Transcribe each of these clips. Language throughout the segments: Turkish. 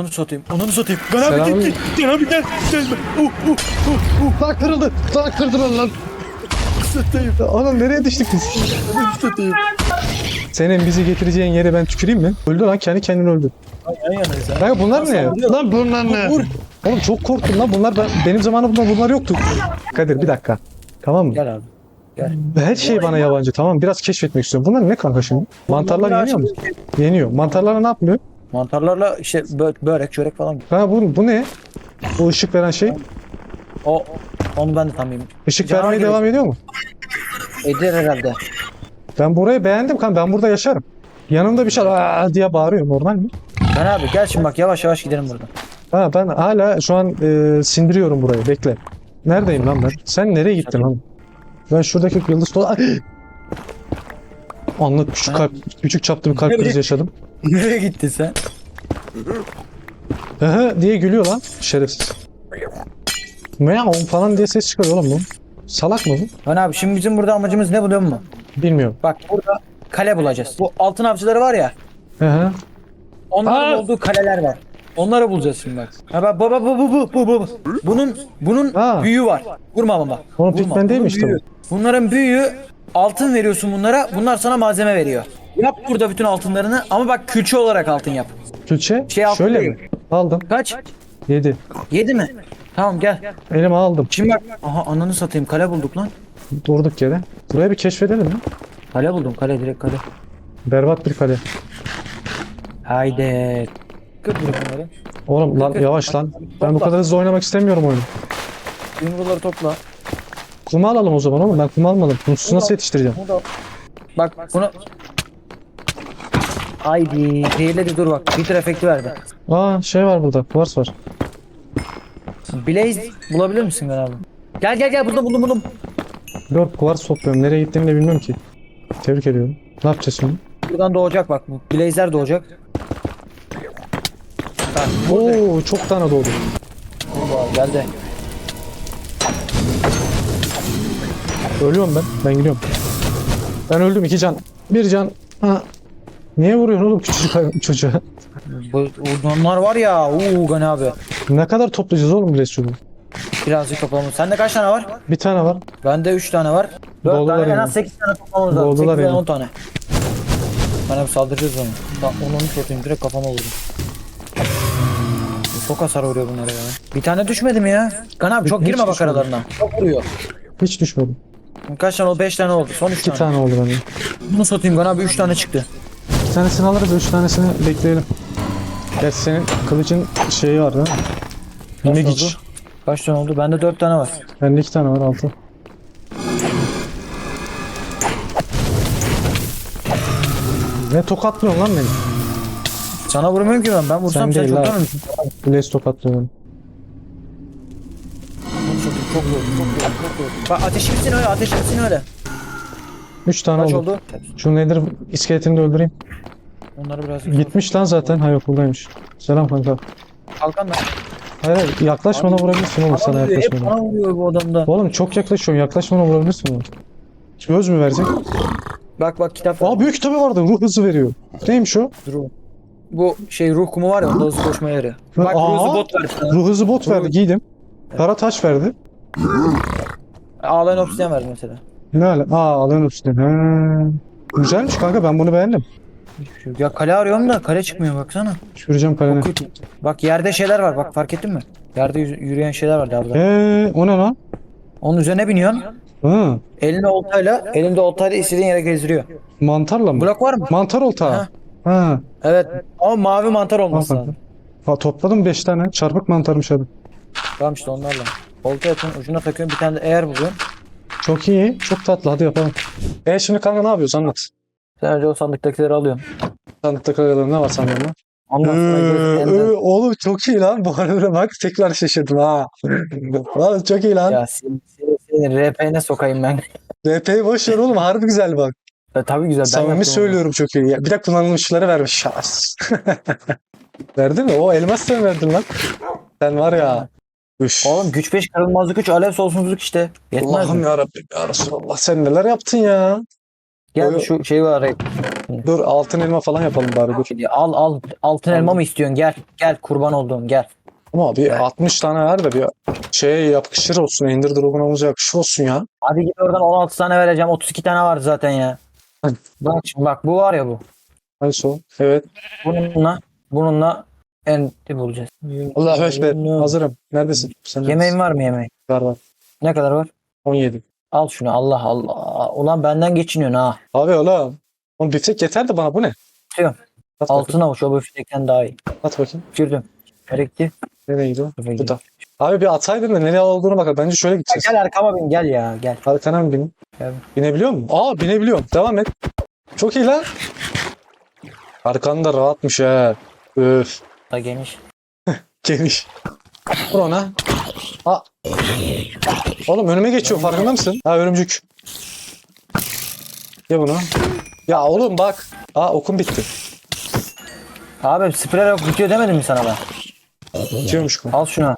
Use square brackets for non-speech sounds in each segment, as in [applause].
Onu satayım. Onu satayım. Gel abi Selam. gel. Gel abi gel. Gel. Uh, uh, uh, Lan kırıldı. Lan kırdılar lan. satayım. Oğlum nereye düştük biz? Satayım. Senin bizi getireceğin yere ben tüküreyim mi? Öldü lan kendi kendine öldü. Yan yanayız ha. Kanka bunlar ne? Lan bunlar ne? Oğlum çok korktum lan bunlar ben, benim zamanımda bunlar yoktu. Kadir bir dakika. Tamam mı? Gel abi. Her şey bana yabancı tamam? Biraz keşfetmek istiyorum. Bunlar ne kanka şimdi? Mantarlar yeniyor mu? Yeniyor. Mantarlar ne yapmıyor? Mantarlarla işte bö- börek, çörek falan. Ha bu, bu ne? Bu ışık veren şey. O onu ben de tam bilmiyorum. Işık Canavar vermeye gibi. devam ediyor mu? Eder herhalde. Ben burayı beğendim kanka. Ben burada yaşarım. Yanımda bir şey Aa! diye bağırıyor. Normal mi? Ben abi gel şimdi bak yavaş yavaş gidelim buradan. Ha ben hala şu an e, sindiriyorum burayı. Bekle. Neredeyim lan ben? Sen nereye gittin lan? Ben şuradaki yıldız dola... Anlık küçük kalp, küçük çaplı bir kalp krizi yaşadım. [laughs] Nereye gittin sen? Aha diye gülüyor lan şerefsiz. Meow falan diye ses çıkarıyor oğlum bu. Salak mı bu? Ben abi şimdi bizim burada amacımız ne biliyor musun? Bilmiyorum. Bak burada kale bulacağız. Bu altın avcıları var ya. Aha. Onların Aa! olduğu kaleler var. Onları bulacağız şimdi bak. Ha bak baba bu bu bu bu bu. Bunun bunun Aa. büyüğü var. Vurma baba. Onun Vurma. pigmen değil mi Bunun işte büyüğü. Bunların büyüğü altın veriyorsun bunlara. Bunlar sana malzeme veriyor. Yap burada bütün altınlarını ama bak külçe olarak altın yap. Külçe. Şey altın Şöyle değil. mi? Aldım. Kaç? 7. Yedi mi? Tamam gel. Elime aldım. Şimdi bak. Aha ananı satayım kale bulduk lan. Durduk yere. Buraya bir keşfedelim mi? Kale buldum kale direkt kale. Berbat bir kale. Haydi. Kır bunları. Oğlum lan yavaş lan. Ben bu kadar hızlı oynamak istemiyorum oyunu. Yumruları topla. Kuma alalım o zaman oğlum. Ben kuma almadım. Kumsuzu nasıl yetiştireceğim? Bunu da Bak bunu Haydi zehirledi dur bak Bitter efekti verdi Aa şey var burada. Kuvars var. Blaze bulabilir misin ben abi? Gel gel gel buldum buldum buldum Dört kuvars topluyorum. Nereye gittiğini de bilmiyorum ki. Tebrik ediyorum. Ne yapacağız şimdi? Buradan doğacak bak bu Blaze'ler doğacak Bak burada Oo çok tane doğdu. Geldi Ölüyorum ben. Ben gidiyorum. Ben öldüm. iki can. Bir can. Ha. Niye vuruyorsun oğlum küçücük çocuğa? Bu, onlar var ya uuu Gani abi Ne kadar toplayacağız oğlum çubuğu? Birazcık toplamamız Sende kaç tane var? Bir tane var. Bende 3 tane var 4 Doldular tane en az 8 tane toplamamız lazım Doldular 8 yani. 10 tane Ben hep saldıracağız onu onu onu satayım direkt kafama vurdum Çok hasar vuruyor bunlara ya. Bir tane düşmedi mi ya? Kan abi çok Hiç girme bak aralarına. Çok vuruyor. Hiç düşmedim. Kaç tane oldu? 5 tane oldu. Son 3 İki tane. tane oldu bende. Bunu satayım Kan abi 3 tane çıktı. Bir tanesini alırız. Üç tanesini bekleyelim. Gerçi senin kılıcın şeyi var değil mi? Kaç oldu? Kaç tane oldu? Bende 4 tane var. Bende iki tane var altı. Ne tokatlıyorsun lan beni? Sana vurmuyorum ki ben. Ben vursam Sen sen, değil çoktan lan. ölürsün. Blaze tokatlıyorsun. Bak ateş bitsin öyle. Ateş bitsin öyle. Üç tane Kaç oldu. oldu? Şu nedir iskeletini de öldüreyim. Onları biraz Gitmiş lan zaten. Ha yok buradaymış. Selam kanka. Kalkan da. Hayır hayır yaklaş bana vurabilirsin oğlum sana vuruyor. Hep yaklaşmadan. bana vuruyor bu adamda. Oğlum çok yaklaşıyorsun yaklaş bana vurabilirsin oğlum. Göz mü verecek? Bak bak kitap. Aa büyük kitabı vardı ruh hızı veriyor. Neymiş o? Dur. Bu şey ruh kumu var ya onda hızlı koşma yeri. Bak Aa. ruh bot verdi sana. Ruh hızı bot verdi giydim. Kara taş verdi. Ağlayan obsidian verdi mesela. Ne ala? Aa alın üstüne. Ha. Güzelmiş kanka ben bunu beğendim. Hiçbir şey yok. Ya kale arıyorum da kale çıkmıyor baksana. Düşüreceğim. Çok kötü. Bak yerde şeyler var bak fark ettin mi? Yerde yü- yürüyen şeyler var burada. Eee o ne lan? Onun üzerine biniyorsun. Ha. Eline oltayla, elinde oltayla istediğin yere gezdiriyor. Mantarla mı? Blok var mı? Mantar olta. Ha. Evet. Ama mavi mantar olması lazım. Ha, topladım 5 tane. Çarpık mantarmış hadi. Tamam işte onlarla. Olta yapıyorsun, ucuna takıyorsun, bir tane de eğer buluyorsun. Çok iyi. Çok tatlı. Hadi yapalım. E şimdi kanka ne yapıyoruz anlat. Sen önce o sandıktakileri alıyorsun. Sandıkta kankalarım ne var sandıkta? Ondan sonra Ee, ee, oğlum çok iyi lan. Bu arada bak tekrar şaşırdım ha. [laughs] Lan çok iyi lan. Ya senin, senin, senin RP'ne sokayım ben. [laughs] RP'yi boş ver oğlum. Harbi güzel bak. Ya, tabii güzel. Ben Samimi yaptım onu. söylüyorum çok iyi. Ya, bir de kullanılmışları vermiş şahs. [laughs] Verdi mi? O elmas sen verdin lan. Sen var ya. Üf. Oğlum güç 5 kırılmazlık 3 alev sonsuzluk işte. Yetmez Allah'ım mi? ya Rabbim ya Resulallah sen neler yaptın ya. Gel Oy- şu şeyi arayıp. Dur altın elma falan yapalım bari dur. Al al altın elma mı istiyorsun? Gel. Gel kurban olduğum gel. Ama bir Evet. 60 tane ver de bir şeye yakışır olsun. Ender Dragon'umuza yakışır olsun ya. Hadi git oradan 16 tane vereceğim. 32 tane var zaten ya. Hadi. Bak şimdi bak bu var ya bu. Hangisi o? Evet. Bununla bununla enti bulacağız. Allahu Ekber. Hazırım. Neredesin? Sen Yemeğin var mı yemeğin? Var var. Ne kadar var? 17. Al şunu Allah Allah. Ulan benden geçiniyorsun ha. Abi oğlum. Oğlum biftek yeter de bana bu ne? Atıyorum. At bakayım. Altın avuç o büftekten daha iyi. At bakayım. Fürdüm. Gerekti. Nereye gidiyor? Bu da. Abi bir ataydın da nereye olduğunu bakalım. Bence şöyle gideceğiz. Gel arkama bin gel ya gel. Arkana mı bineyim? Gel. Binebiliyor mu? Aa binebiliyorum. Devam et. Çok iyi lan. Arkanda rahatmış ha. Öf. Da geniş. [laughs] Geniş. Vur ona. Aa. Oğlum önüme geçiyor farkında mısın? Ha örümcük. Ye bunu. Ya oğlum bak. Aa okum bitti. Abi sprey yok bitiyor demedim mi sana ben? Bitiyormuş bu. Al şunu.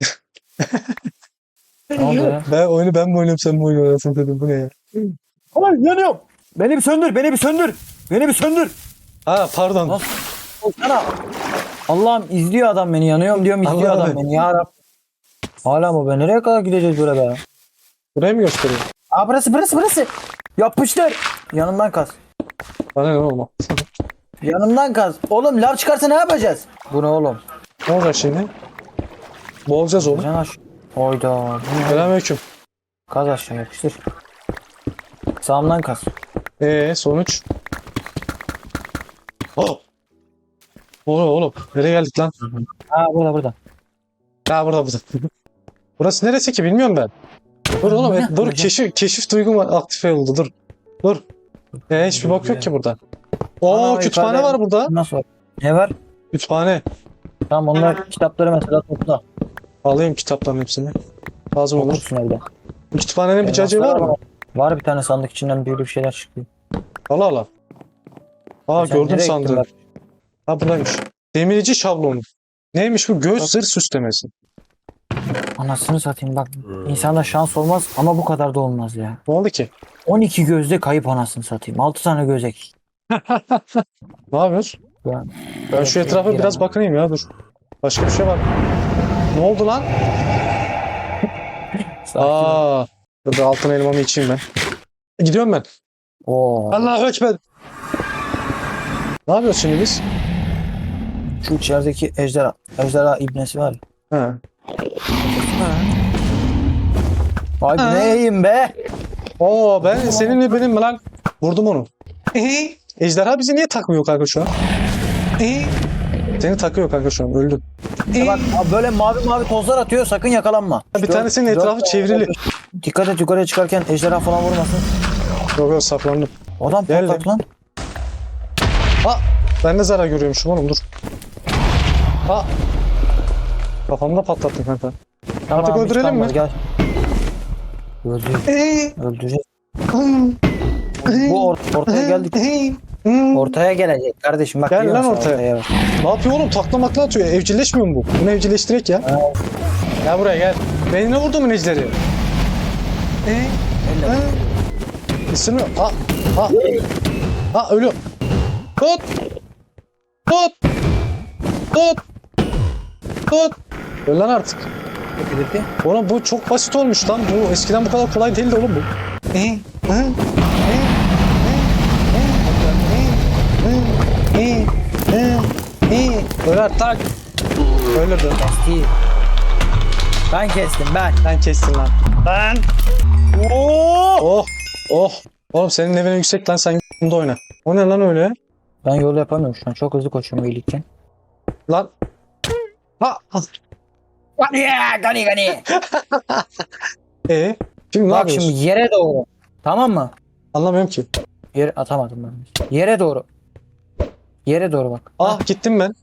[laughs] ne oldu ya? Ben oyunu ben mi oynuyorum sen mi oynuyorsun dedim bu ne ya? Aman yanıyorum. Beni bir söndür, beni bir söndür. Beni bir söndür. Ha pardon. Sana. Allah'ım izliyor adam beni. Yanıyorum diyorum izliyor Allah'ım. adam beni. Ya Rab. Hala mı be? Nereye kadar gideceğiz böyle be? Buraya mı gösteriyor? Aa burası burası burası. Yapıştır. Yanımdan kaz. Bana ne olma. [laughs] Yanımdan kaz. Oğlum lav çıkarsa ne yapacağız? Bu ne oğlum? Ne olacak şimdi? Boğulacağız oğlum. Can aş. Ne? Selamünaleyküm. Kaz aşağı yapıştır. Sağımdan kaz. Ee sonuç? Oh. Oğlum oğlum. Nereye geldik lan? Ha burada burada. Ha burada burada. Burası neresi ki bilmiyorum ben. Dur oğlum Ne? e, dur keşif, keşif duygum aktif oldu dur. Dur. E, hiçbir bak yok ki burada. Oo Ana, kütüphane yukarıda- var burada. Nasıl var? Ne var? Kütüphane. Tamam onlar kitapları mesela topla. Alayım kitapların hepsini. Lazım olur. Okursun evde. Kütüphanenin bir cacığı var mı? Var bir tane sandık içinden büyülü bir şeyler çıktı. Allah Allah. Aa Sen gördüm nereye sandığı. bak? Ha buradaymış. Demirci şablonu. Neymiş bu? Göz zırh süslemesi. Anasını satayım bak. İnsanda şans olmaz ama bu kadar da olmaz ya. Ne oldu ki? 12 gözde kayıp anasını satayım. 6 tane göz eksik. [laughs] Ne yapıyoruz? Ben, Ben şu etrafa biraz bakayım ya dur. Başka bir şey var. Ne oldu lan? [laughs] Aa. Dur bir altın elmamı içeyim ben. Gidiyorum ben. Oo. Allahu Ekber. Ne yapıyoruz şimdi biz? Şu içerideki ejderha. Ejderha ibnesi var. ya. Ha. Vay Ha. neyim be? Oo ben seninle benim mi lan? Vurdum onu. Ee, Ejderha bizi niye takmıyor kanka şu an? Ee, Seni takıyor kanka şu an öldün. Ya bak abi böyle mavi mavi tozlar atıyor sakın yakalanma. Bir Dört- tanesinin dört etrafı çevrili. Dikkat et yukarıya çıkarken ejderha falan vurmasın. Yok yok saklandım. Adam Gel patlat lan. Ha ben de zarar görüyormuşum oğlum dur. Ha. Kafamda patlattın kanka. Tamam, Artık öldürelim mi? Gel. Öldür. Ee, Öldüreceğiz. Bu or- ortaya geldik. Ortaya gelecek kardeşim bak. Gel lan ortaya. bak. Ne yapıyor oğlum? Takla makla atıyor. Evcilleşmiyor mu bu? Bunu evcilleştirek ya. Gel buraya gel. Beynine vurdu mu Necder'i? Ee, Elle. ha. Isırmıyor. Ha, ha. Ha ölüyor. Tut. Tut. Tut. Tut. Öl lan artık. Belirti. Oğlum bu çok basit olmuş lan. Bu eskiden bu kadar kolay değildi oğlum bu. Ee, hı, ee, ee, ee, ee, ee. Öl artık. Öldürdü. Kesti. Ben kestim ben. Ben kestim lan. Ben. Oh. Oh. Oğlum senin evine yüksek lan sen bunda oyna. O ne lan öyle? Ben yol yapamıyorum şu an. Çok hızlı koşuyorum iyilikten. Lan. Ha. Gani gani gani. Ee, şimdi ne Bak yapıyorsun? şimdi yere doğru. Tamam mı? Anlamıyorum ki. Yere atamadım ben. Yere doğru. Yere doğru bak. Ah gittim ben.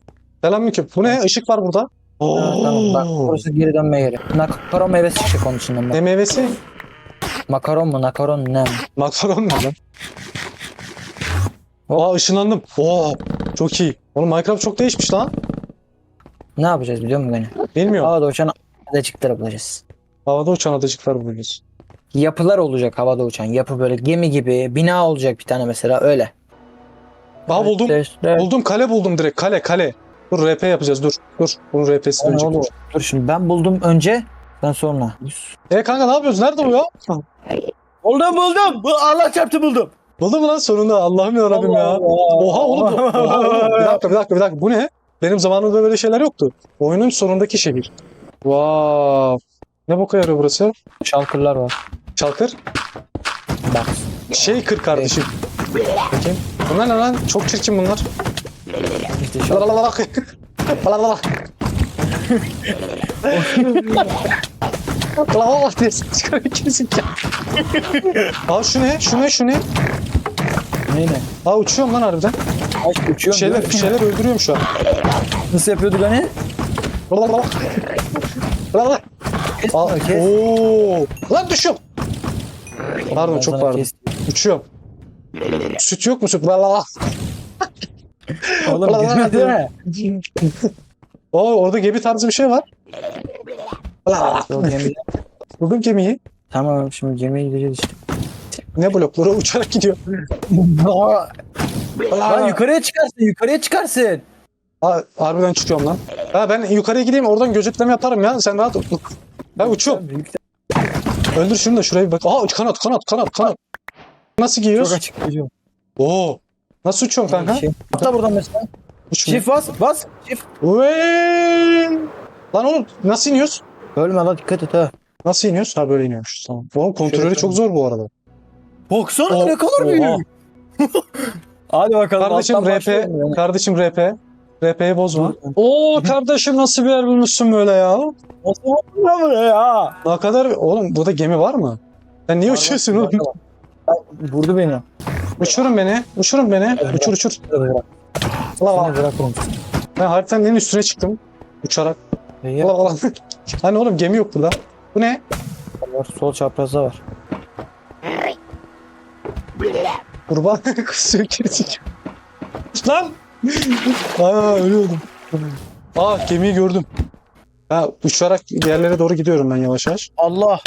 Selamünaleyküm. Bu ne? Işık var burada. Ha, tamam bak burası geri dönme yeri. Makaron meyvesi çıkacak onun içinden Ne bak. meyvesi? Makaron mu nakaron mu, ne? Makaron ne lan? Aa ışınlandım. Oo, çok iyi. Oğlum Minecraft çok değişmiş lan. Ne yapacağız biliyor musun beni? Bilmiyorum. Havada uçan adacıkları bulacağız. Havada uçan adacıklar buluyoruz. Yapılar olacak havada uçan. Yapı böyle gemi gibi bina olacak bir tane mesela öyle. Aha buldum. Dört. Buldum kale buldum direkt. Kale kale. Dur RP yapacağız dur. Dur. Bunun RP'si önce. oğlum, Dur şimdi ben buldum önce. Ben sonra. E kanka ne yapıyoruz? Nerede bu ya? Buldum buldum. Bu Allah çarptı buldum. Buldum lan sonunda? Allah'ım yarabbim ya. Oha oğlum. Oha [laughs] oğlum. Bir dakika bir dakika bir dakika. Bu ne? Benim zamanımda böyle şeyler yoktu. Oyunun sonundaki şehir. Wow. Ne boka yarıyor burası? Şalkırlar var. Çalkır. Bak. Şey kır kardeşim. Bakayım. Bunlar ne lan? Çok çirkin bunlar. İşte şalkır. Lalalala. Lalalala. Lalalala diye çıkarıyor kesin ya. Aa şu ne? Şu ne? Şu ne? Ne ne? Aa uçuyorum lan harbiden. Bir uçuyor. şeyler, bir şeyler öldürüyorum şu an. Nasıl yapıyorduk hani? Lalalala. Lalalala. Kes, Aa, kes. Oo. Lan düşüyorum. Pardon çok pardon. kes- Uçuyorum. Süt yok mu süt? Lalalala. Oğlum Ulan, gitmedi değil mi? Oo orada gemi tarzı bir şey var. Buldum gemiyi. Tamam şimdi gemiye gideceğiz işte. Ne blokları uçarak gidiyor. Lan yukarıya çıkarsın yukarıya çıkarsın. Aa, harbiden çıkıyorum lan. Ha, ben yukarıya gideyim oradan gözetleme yaparım ya. Sen rahat ol. Ben uçuyorum. Öldür şunu da şuraya bir bak. Aa kanat kanat kanat kanat. Nasıl Çok giyiyoruz? açık gidiyor. Oo. Nasıl uçuyorum kanka? Şey, atla buradan mesela. Uçmuyor. Çift bas bas. Çift. Vay! [laughs] Hadi bakalım. Kardeşim alttan RP, başlayalım yani. kardeşim RP. RP'yi bozma. Oo kardeşim nasıl bir yer bulmuşsun böyle ya? Nasıl oldu lan bu ya? Ne kadar oğlum burada gemi var mı? Sen niye uçuyorsun oğlum? Vurdu beni. Uçurun beni. Uçurun beni. Uçur uçur. La. Seni bırak oğlum. Ben haritanın en üstüne çıktım. Uçarak. La la. [laughs] Hani oğlum gemi yok burada. Bu ne? Var, Sol çaprazda var. Kurban [laughs] kusuyor gerizekalı. Lan! Aa ölüyordum. Aa gemiyi gördüm. Ha uçarak yerlere doğru gidiyorum ben yavaş yavaş. Allah.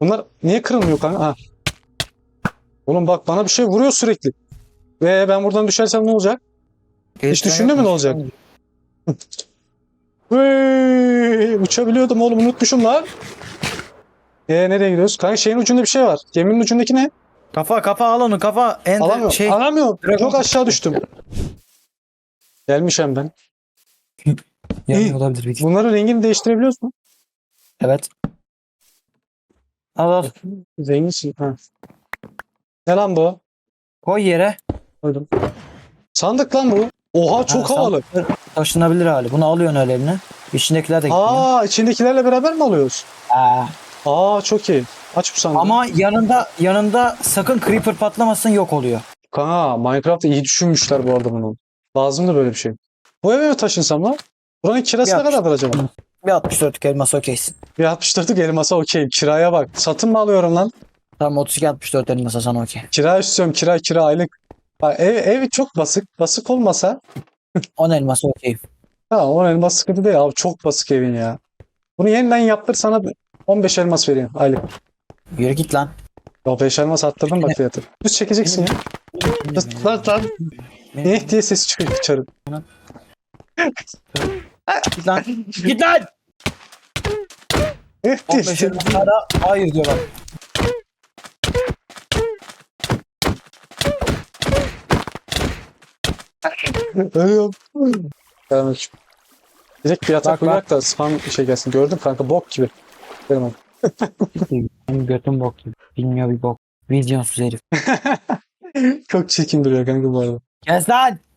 Bunlar niye kırılmıyor kanka? Ha. Oğlum bak bana bir şey vuruyor sürekli. Ve ben buradan düşersem ne olacak? Hiç düşündün mü ne olacak? [laughs] Uçabiliyordum oğlum unutmuşum lan. Ee nereye gidiyoruz? Kanka şeyin ucunda bir şey var. Geminin ucundaki ne? Kafa kafa al onu kafa. En Alamıyorum. şey. Alamıyorum. Çok aşağı düştüm. Gelmişim ben. [laughs] Yani İyi. olabilir bir Bunların rengini değiştirebiliyoruz mu? Evet. Al al. Zenginsin. Ha. Ne lan bu? Koy yere. Koydum. Sandık lan bu. Oha çok Ha, havalı. sandıklar Taşınabilir hali. Bunu alıyorsun öyle eline. İçindekiler de gidiyor. Aa içindekilerle beraber mi alıyoruz? Aa. Aa çok iyi. Aç bu sandığı. Ama yanında yanında sakın creeper patlamasın yok oluyor. Kanka Minecraft'ta iyi düşünmüşler bu arada bunu. Lazım da böyle bir şey. Bu eve mi taşınsam lan? Buranın kirası ne Yap. kadardır acaba? Bir 64 elmas okeysin. Bir 64'lük elmasa okeyim. Kiraya bak. Satın mı alıyorum lan? Tamam 32 64 elmasa sana okey. Kira istiyorum. Kira kira aylık. Bak, ev, ev çok basık. Basık olmasa [laughs] 10 elmasa okey. ha 10 elmas sıkıntı değil. Abi çok basık evin ya. Bunu yeniden yaptır sana 15 elmas vereyim aylık. Yürü git lan. Ya 5 elmas arttırdım bak fiyatı. Düz çekeceksin ya. Lan lan. Eh diye ses çıkıyor dışarı. Git lan. git lan. Eh diye 15 ses. elmaslara hayır diyor bak. Ölüyorum. Selamünaleyküm. Direkt bir yatak Bak, koyarak da spam şey gelsin. Gördüm kanka bok gibi. Adım. Benim götüm bok. Bilmiyor bir bok. Vizyonsuz herif. [laughs] Çok çirkin duruyor kanka bu arada. Kes lan.